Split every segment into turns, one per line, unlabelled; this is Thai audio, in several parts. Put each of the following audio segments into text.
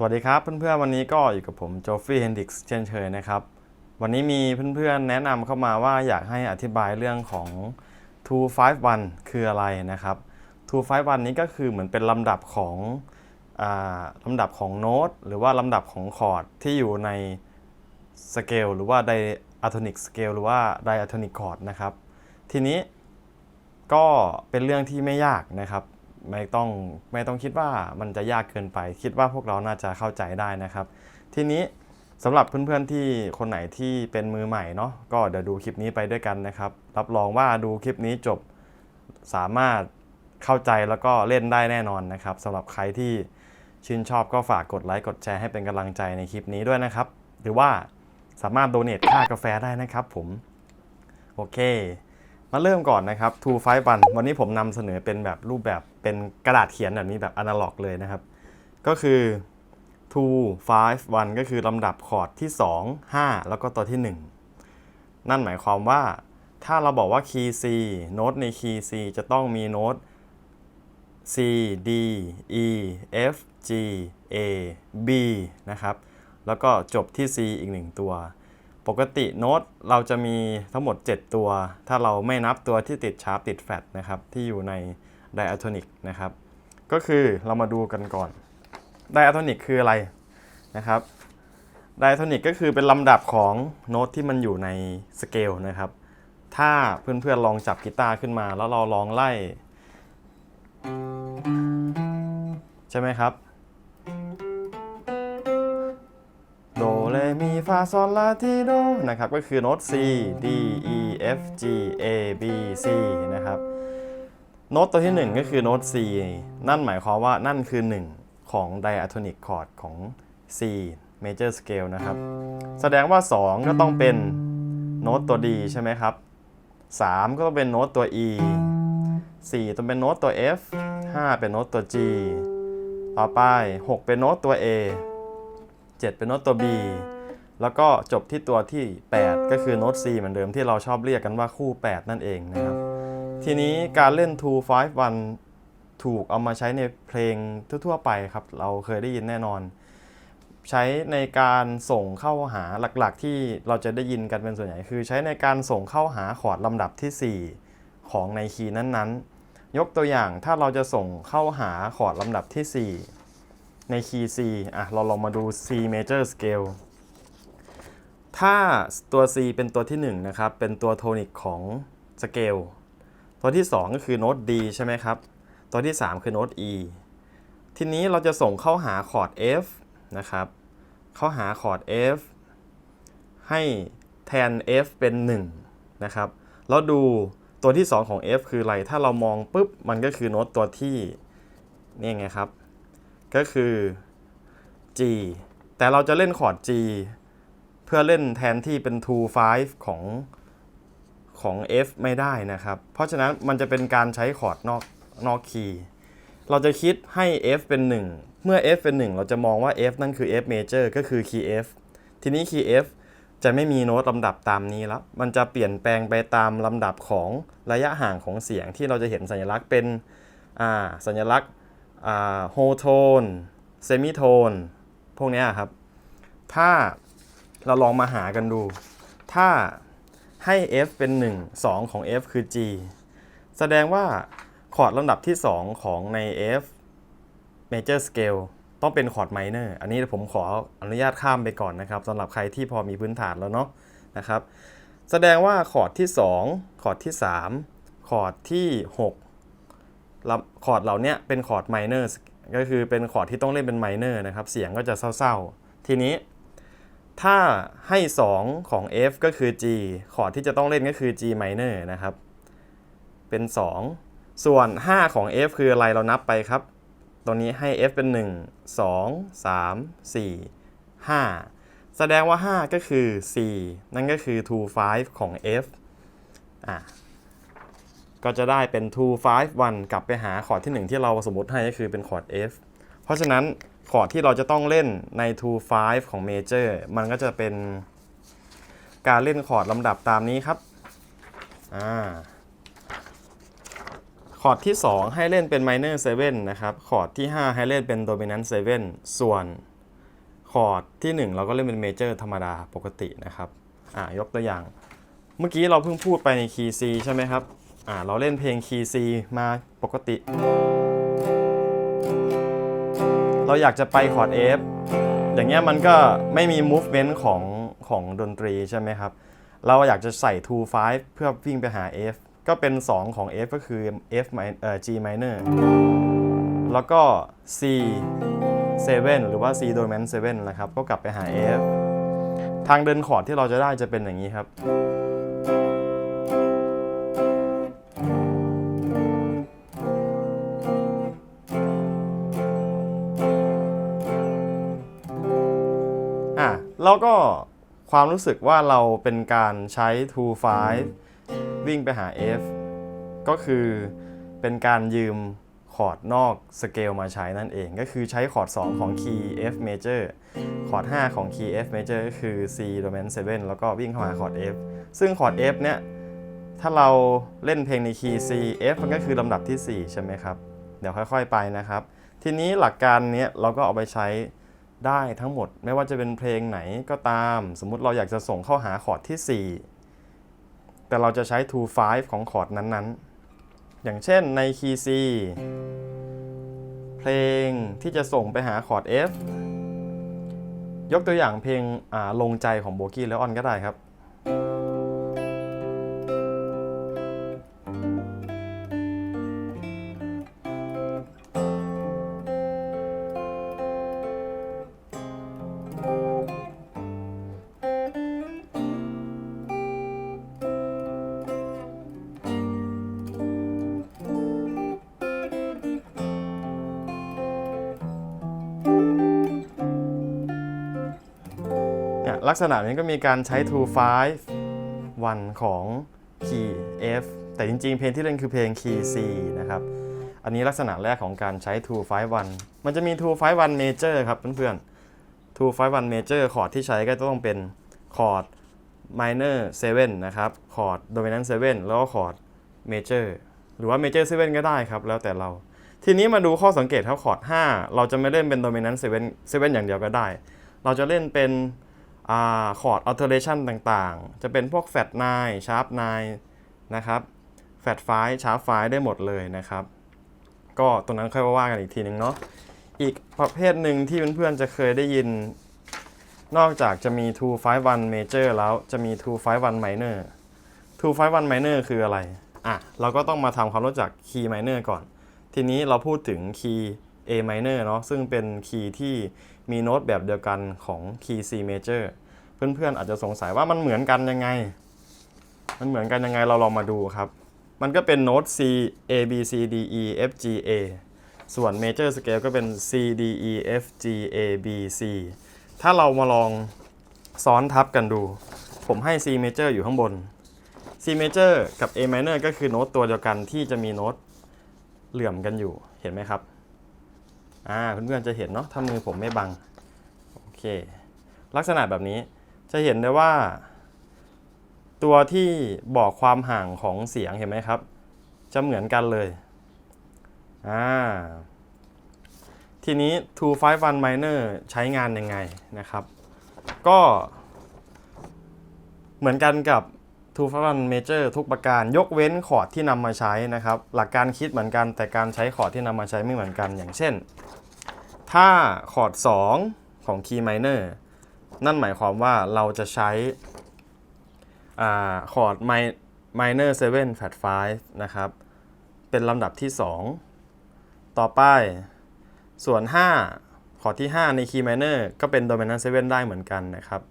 สวัสดีครับเพื่อนๆวันนี้ก็อยู่กับผมโจฟฟี่เฮนดิกส์เช่นเคยนะครับ วันนี้มีเพื่อนๆแนะนำเข้ามาว่าอยากให้อธิบายเรื่องของ 251 คืออะไรนะครับ 251 นี้ก็คือเหมือนเป็นลำดับของอาลำดับของโน้ตหรือว่าลำดับของคอร์ดที่อยู่ในสเกลหรือว่าไดอะโทนิกสเกลหรือว่าไดอะโทนิกคอร์ดนะครับ ทีนี้ก็เป็นเรื่องที่ไม่ยากนะครับ ไม่ต้องไม่ต้องคิดว่ามันจะยากเกินไป คิดว่าพวกเราน่าจะเข้าใจได้นะครับ ทีนี้สำหรับเพื่อนๆที่คนไหนที่เป็นมือใหม่เนาะก็เดี๋ยวดูคลิปนี้ไปด้วยกันนะครับ รับรองว่าดูคลิปนี้จบสามารถเข้าใจแล้วก็เล่นได้แน่นอนนะครับสำหรับใครที่ชื่นชอบก็ฝากกดไลค์กดแชร์ให้เป็นกำลังใจในคลิปนี้ด้วยนะครับ หรือว่าสามารถโดเนทค่ากาแฟได้นะครับผม โอเค มาเริ่มก่อนนะครับ2 5 1วันนี้ผมนำเสนอเป็นแบบรูปแบบเป็นกระดาษเขียนแบบนี้แบบอนาล็อกเลยนะครับ ก็คือ2 5 1ก็คือลำดับคอร์ดที่ 2 5 แล้วก็ตัวที่ 1 นั่นหมายความว่า ถ้าเราบอกว่าคีย์ C โน้ตในคีย์ C จะต้องมีโน้ต C D E F G A B นะครับ แล้วก็จบที่ C อีก1ตัว ปกติโน้ตเราจะมีทั้งหมด 7 ตัว ถ้าเราไม่นับตัวที่ติดชาร์ปติดแฟตนะครับที่อยู่ในไดอะโทนิกนะครับ ก็คือเรามาดูกันก่อนไดอะโทนิกคืออะไรนะครับไดอะโทนิกก็คือเป็นลำดับของโน้ตที่มันอยู่ในสเกลนะครับ ถ้าเพื่อนๆลองจับกีตาร์ขึ้นมาแล้วเราลองไล่ ใช่ไหมครับ เรมีฟาซอลลาทีโดนะครับก็คือโน้ต C D E F G A B C นะครับโน้ตตัวที่ 1 ก็คือโน้ต C นั่นหมายความว่านั่นคือ 1 ของ diatonic chord ของ C major scale นะครับ แสดงว่า 2 ก็ต้องเป็นโน้ตตัว D ใช่ไหมครับ 3 ก็ต้องเป็นโน้ตตัว E 4 ต้องเป็นโน้ตตัว F 5 เป็นโน้ตตัว G ต่อไป 6 เป็นโน้ตตัว A 7 เป็นโน้ตตัว B แล้วก็จบที่ตัวที่ 8 ก็คือโน้ต C เหมือนเดิมที่เราชอบเรียกกันว่าคู่ 8 นั่นเองนะครับ ทีนี้การเล่น2 5 1ถูกเอามาใช้ในเพลงทั่วๆไปครับ เราเคยได้ยินแน่นอน ใช้ในการส่งเข้าหาหลักๆ ที่เราจะได้ยินกันเป็นส่วนใหญ่ คือใช้ในการส่งเข้าหาคอร์ดลำดับที่ 4 ของในคีย์นั้นๆ ยกตัวอย่างถ้าเราจะส่งเข้าหาคอร์ดลำดับที่ 4 ในคีย์ C อะ เราลองมาดู C major scale ถ้าตัว C เป็นตัวที่ 1 นะครับ เป็นตัวโทนิกของสเกล ตัวที่ 2 ก็คือโน้ต D ใช่ไหมครับ ตัวที่ 3 คือโน้ต E ทีนี้เราจะส่งเข้าหาคอร์ด F นะครับ เข้าหาคอร์ด F ให้แทน F เป็น 1 นะครับ แล้วดูตัวที่ 2 ของ F คืออะไร ถ้าเรามองปุ๊บ มันก็คือโน้ตตัวที่ นี่ไงครับ ก็คือ G แต่เราจะเล่นคอร์ด G เพื่อเล่นแทนที่เป็น2 5ของของ F ไม่ได้นะครับ เพราะฉะนั้นมันจะเป็นการใช้คอร์ดนอกนอกคีย์เราจะคิดให้ F เป็น 1 เมื่อ F เป็น 1 เราจะมองว่า F นั่นคือ F major ก็คือคีย์ F ทีนี้คีย์ F จะไม่มีโน้ตลำดับตามนี้แล้ว มันจะเปลี่ยนแปลงไปตามลำดับของระยะห่างของเสียงที่เราจะเห็นสัญลักษณ์เป็นอ่าสัญลักษณ์ โฮโทนเซมิโทนพวกนี้ครับ ถ้าเราลองมาหากันดู ถ้าให้ F เป็น 1 2 ของ F คือ G แสดงว่าคอร์ดลำดับที่ 2 ของใน F major scale ต้องเป็นคอร์ด minor อันนี้ผมขออนุญาตข้ามไปก่อนนะครับสำหรับใครที่พอมีพื้นฐานแล้วเนาะนะครับ แสดงว่าคอร์ดที่ 2 คอร์ดที่ 3 คอร์ดที่ 6 คอร์ดเหล่านี้เป็นคอร์ด minor ก็คือเป็นคอร์ดที่ต้องเล่นเป็น minor นะครับ เสียงก็จะเศร้าๆ ทีนี้ถ้าให้ 2 ของ F ก็คือ G คอร์ดที่จะต้องเล่นก็คือ G minor นะครับ เป็น 2 ส่วน 5 ของ F คืออะไรเรานับไปครับ ตรงนี้ให้ F เป็น 1 2 3 4 5 แสดงว่า 5 ก็คือ C นั่นก็คือ 2 5 ของ F อะ ก็จะได้เป็น2 5 1กลับไปหาคอร์ดที่ 1 ที่เราสมมติให้ก็คือเป็นคอร์ด F เพราะฉะนั้นคอร์ดที่เราจะต้องเล่นใน2 5ของ Major มันก็จะเป็นการเล่นคอร์ดลำดับตามนี้ครับอ่าคอร์ดที่ 2 ให้เล่นเป็น minor 7นะครับ คอร์ดที่ 5 ให้เล่นเป็น dominant 7 ส่วนคอร์ดที่ 1 เราก็เล่นเป็นเมเจอร์ธรรมดาปกตินะครับ อ่ายกตัวอย่าง เมื่อกี้เราเพิ่งพูดไปในคีย์ C ใช่ไหมครับ อ่าเราเล่นเพลงคีย์ C มาปกติ เราอยากจะไปคอร์ด F อย่างเงี้ยมันก็ไม่มี movement ของของดนตรีใช่ไหมครับ เราอยากจะใส่2 5เพื่อวิ่งไปหา F ก็เป็น 2 ของ F ก็คือ F mi- เอ่อ G minor แล้วก็ C 7 หรือว่า C dominant 7นะครับ ก็กลับไปหา F ทางเดินคอร์ดที่เราจะได้จะเป็นอย่างนี้ครับ แล้วก็ความรู้สึกว่าเราเป็นการใช้2 5วิ่งไปหา F ก็คือเป็นการยืมคอร์ดนอกสเกลมาใช้นั่นเอง ก็คือใช้คอร์ด 2 ของ key F major คอร์ด 5 ของ key F major ก็คือ C dominant 7 แล้วก็วิ่งเข้าหาคอร์ด F ซึ่งคอร์ด F เนี่ย ถ้าเราเล่นเพลงในคีย์ C F มันก็คือลำดับที่ 4 ใช่ไหมครับ เดี๋ยวค่อยๆไปนะครับ ทีนี้หลักการเนี้ยเราก็เอาไปใช้ ได้ทั้งหมด ไม่ว่าจะเป็นเพลงไหนก็ตาม สมมุติเราอยากจะส่งเข้าหาคอร์ดที่ 4 แต่เราจะใช้ to 5 ของคอร์ดนั้นๆ อย่างเช่นในคีย์ C เพลงที่จะส่งไปหาคอร์ด F ยกตัวอย่างเพลงอาลงใจของโบกี้แล้วออนก็ได้ครับ ลักษณะนี้ก็มีการใช้2 5 1ของ key F แต่จริงๆ เพลงที่เล่นคือเพลง key C นะครับ อันนี้ลักษณะแรกของการใช้2 5 1มันจะมี2 5 1 major ครับเพื่อนๆ2 5 1 major คอร์ดที่ใช้ก็ต้องเป็นคอร์ด minor 7นะครับคอร์ด dominant 7แล้วก็คอร์ด major หรือว่า major 7ก็ได้ครับ แล้วแต่เราทีนี้มาดูข้อสังเกตครับคอร์ด 5 เราจะไม่เล่นเป็น dominant 7 7อย่างเดียวก็ได้ เราจะเล่นเป็น คอร์ด alteration ต่างๆ จะเป็นพวก fat 9 sharp 9นนะครับ fat 5 sharp 5ไฟได้หมดเลยนะครับ ก็ตรงนั้นค่อยว่ากันอีกทีนึงเนาะอีกประเภทหนึ่งที่เพื่อนๆจะเคยได้ยิน นอกจากจะมี 2 5 1 major แล้วจะมี 2 5 1 minor 2 5 1 minor คืออะไร อะ เราก็ต้องมาทำความรู้จัก key minor ก่อน ทีนี้เราพูดถึง key A minor เนาะซึ่งเป็นคีย์ที่ มีโน้ตแบบเดียวกันของ key C major เพื่อนๆอาจจะสงสัยว่ามันเหมือนกันยังไง มันเหมือนกันยังไงเราลองมาดูครับ มันก็เป็นโน้ต C A B C D E F G A ส่วน major scale ก็เป็น C D E F G A B C ถ้าเรามาลองซ้อนทับกันดู ผมให้ C major อยู่ข้างบน C major กับ A minor ก็คือโน้ตตัวเดียวกันที่จะมีโน้ตเหลื่อมกันอยู่ เห็นไหมครับ อ่าเพื่อนๆจะเห็นเนาะถ้ามือผมไม่บังโอเค ลักษณะแบบนี้จะเห็นได้ว่า ตัวที่บอกความห่างของเสียงเห็นไหมครับ จะเหมือนกันเลยอ่าทีนี้ 2 5 1 minor ใช้งานยังไงนะครับ ก็เหมือนกันกับ 2 5 1 major ทุกประการยกเว้นคอร์ดที่นำมาใช้นะครับ หลักการคิดเหมือนกัน แต่การใช้คอร์ดที่นำมาใช้ไม่เหมือนกัน อย่างเช่น ถ้าคอร์ด2ของ key minor นั่นหมายความว่าเราจะใช้อ่าคอร์ด mi- minor 7 flat 5นะครับ เป็นลำดับที่ 2 ต่อไป ส่วน 5 คอร์ดที่ 5 ใน key minor ก็เป็น dominant 7ได้เหมือนกันนะครับ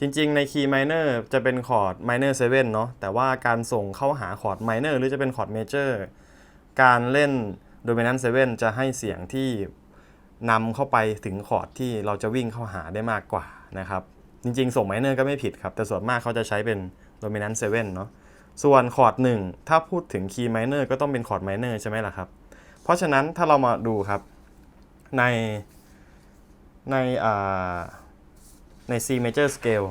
จริงๆ ใน key minor จะเป็นคอร์ด minor 7เซเว่นเนาะแต่ว่าการส่งเข้าหาคอร์ด minor หรือจะเป็นคอร์ด major การเล่น dominant 7จะให้เสียงที่นำเข้าไปถึงคอร์ดที่เราจะวิ่งเข้าหาได้มากกว่านะครับ จริงๆ ส่ง minor ก็ไม่ผิดครับ แต่ส่วนมากเขาจะใช้เป็น dominant 7เว่นเนาะส่วนคอร์ด1ถ้าพูดถึง key minor ก็ต้องเป็นคอร์ด minor ใช่ไหมล่ะครับ เพราะฉะนั้นถ้าเรามาดูครับในในอ่า ใน C major scale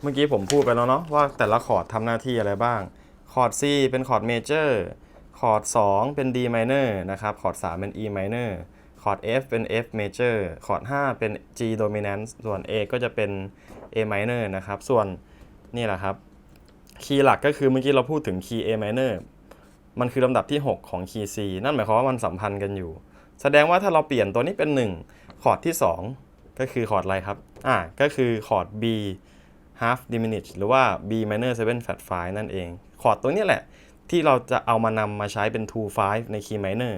เมื่อกี้ผมพูดไปแล้วเนาะว่าแต่ละคอร์ดทำหน้าที่อะไรบ้าง คอร์ด C เป็นคอร์ด major คอร์ด 2 เป็น D minor นะครับ คอร์ด 3 เป็น E minor คอร์ด F เป็น F major คอร์ด 5 เป็น G dominant ส่วน A ก็จะเป็น A minor นะครับ ส่วนนี่แหละครับ คีย์หลักก็คือเมื่อกี้เราพูดถึงคีย์ A minor มันคือลำดับที่ 6 ของคีย์ C นั่นหมายความว่ามันสัมพันธ์กันอยู่ แสดงว่าถ้าเราเปลี่ยนตัวนี้เป็น 1 คอร์ดที่ 2 ก็คือคอร์ดอะไรครับ อ่า ก็คือคอร์ด B half diminished หรือว่า B minor 7 flat 5นั่นเอง คอร์ดตัวนี้แหละ ที่เราจะเอามานำมาใช้เป็น2 5ในคีย์ minor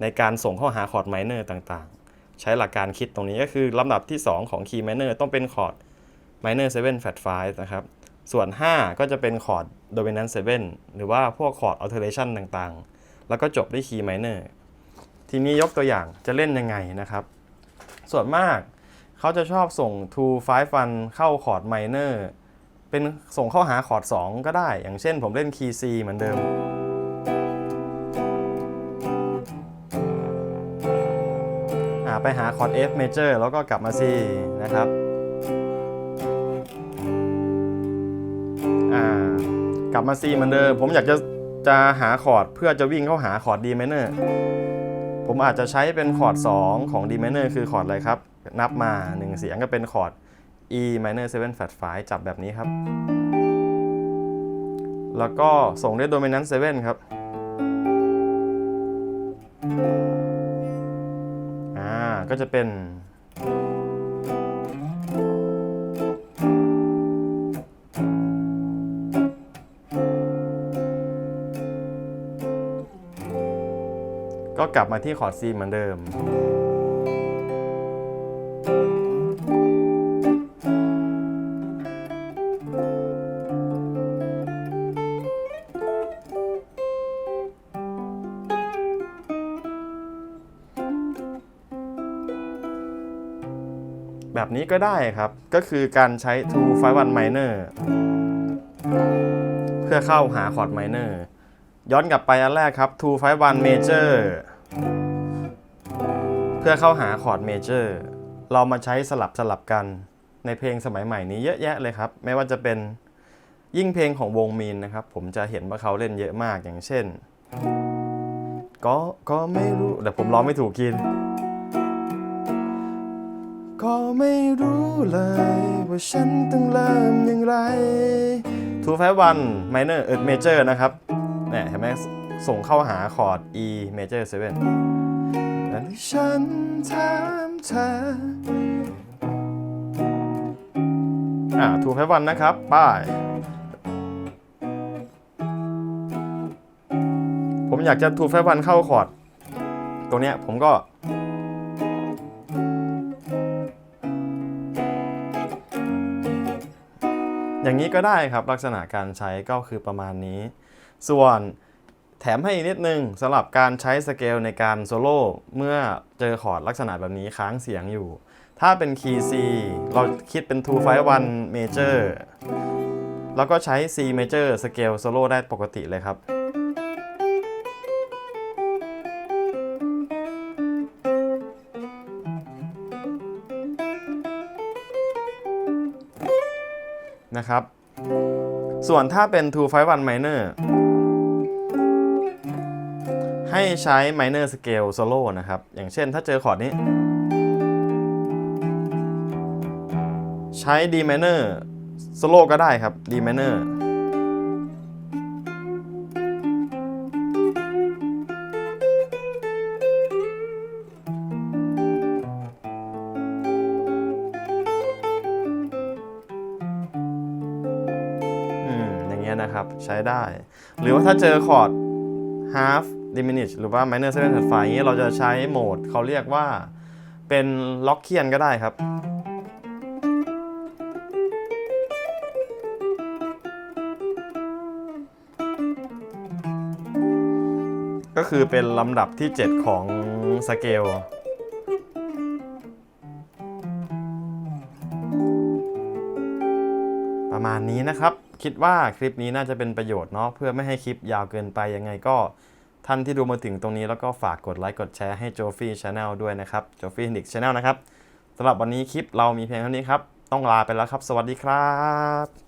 ในการส่งเข้าหาคอร์ด minor ต่างๆ ใช้หลักการคิดตรงนี้ก็คือลำดับที่ 2 ของคีย์ minor ต้องเป็นคอร์ด minor 7 flat 5นะครับ ส่วน 5 ก็จะเป็นคอร์ด dominant 7 หรือว่าพวกคอร์ด alteration ต่างๆ แล้วก็จบด้วยคีย์ minor ทีนี้ยกตัวอย่างจะเล่นยังไงนะครับ ส่วนมาก เขาจะชอบส่ง2 5 1เข้าคอร์ด minor เป็นส่งเข้าหาคอร์ด2 ก็ได้ อย่างเช่นผมเล่นคีย์ C เหมือนเดิมอ่าไปหาคอร์ด F major แล้วก็กลับมา C นะครับอ่ากลับมา C เหมือนเดิม ผมอยากจะจะหาคอร์ดเพื่อจะวิ่งเข้าหาคอร์ด D minor ผมอาจจะใช้เป็นคอร์ด 2 ของ D minor คือคอร์ดอะไรครับ นับมา 1 เสียงก็เป็นคอร์ด E minor 7 flat 5จับแบบนี้ครับ แล้วก็ส่งด้วย dominant 7 ครับอ่าก็จะเป็นก็กลับมาที่คอร์ด C เหมือนเดิม นี้ก็ได้ครับ ก็คือการใช้2 5 1 minor เพื่อเข้าหาคอร์ด minor ย้อนกลับไปอันแรกครับ2 5 1 major เพื่อเข้าหาคอร์ด major เรามาใช้สลับสลับกันในเพลงสมัยใหม่นี้เยอะแยะเลยครับ ไม่ว่าจะเป็นยิ่งเพลงของวงมีนนะครับ ผมจะเห็นว่าเขาเล่นเยอะมากอย่างเช่น ก็ก็ไม่รู้แต่ผมร้องไม่ถูกกิน ก็ไม่รู้เลยว่าฉันต้องเริ่มอย่างไรทูไฟวันไมเนอร์เอิร์ดเมเจอร์นะครับเนี่ยเห็นไหมส่งเข้าหาคอร์ด E major 7และที่ฉันถามเธออ่าทูไฟวันนะครับป้ายผมอยากจะทูไฟวันเข้าคอร์ด ตรงเนี้ยผมก็ อย่างนี้ก็ได้ครับลักษณะการใช้ก็คือประมาณนี้ ส่วนแถมให้อีกนิดนึงสำหรับการใช้สเกลในการโซโล่เมื่อเจอคอร์ดลักษณะแบบนี้ค้างเสียงอยู่ ถ้าเป็นคีย์ C เราคิดเป็น 2 5 1 major แล้วก็ใช้ C major สเกลโซโล่ได้ปกติเลยครับ นะครับ ส่วนถ้าเป็น 2 5 1 minor ให้ใช้ minor scale solo นะครับ อย่างเช่นถ้าเจอคอร์ดนี้ ใช้ D minor solo ก็ได้ครับ D minor ใช้ได้ หรือว่าถ้าเจอคอร์ด half diminish หรือว่า minor 7 flat 5อย่างเงี้เราจะใช้โหมดเขาเรียกว่าเป็นล็อกเคียนก็ได้ครับก็คือเป็นลำดับที่ 7 ของสเกล ประมาณนี้นะครับ คิดว่าคลิปนี้น่าจะเป็นประโยชน์เนาะเพื่อไม่ให้คลิปยาวเกินไปยังไงก็ท่านที่ดูมาถึงตรงนี้แล้วก็ฝากกดไลค์กดแชร์ให้โจฟี่ชาแนลด้วยนะครับโจฟี่นิกชาแนลนะครับสำหรับวันนี้คลิปเรามีเพียงเท่านี้ครับ ต้องลาไปแล้วครับ สวัสดีครับ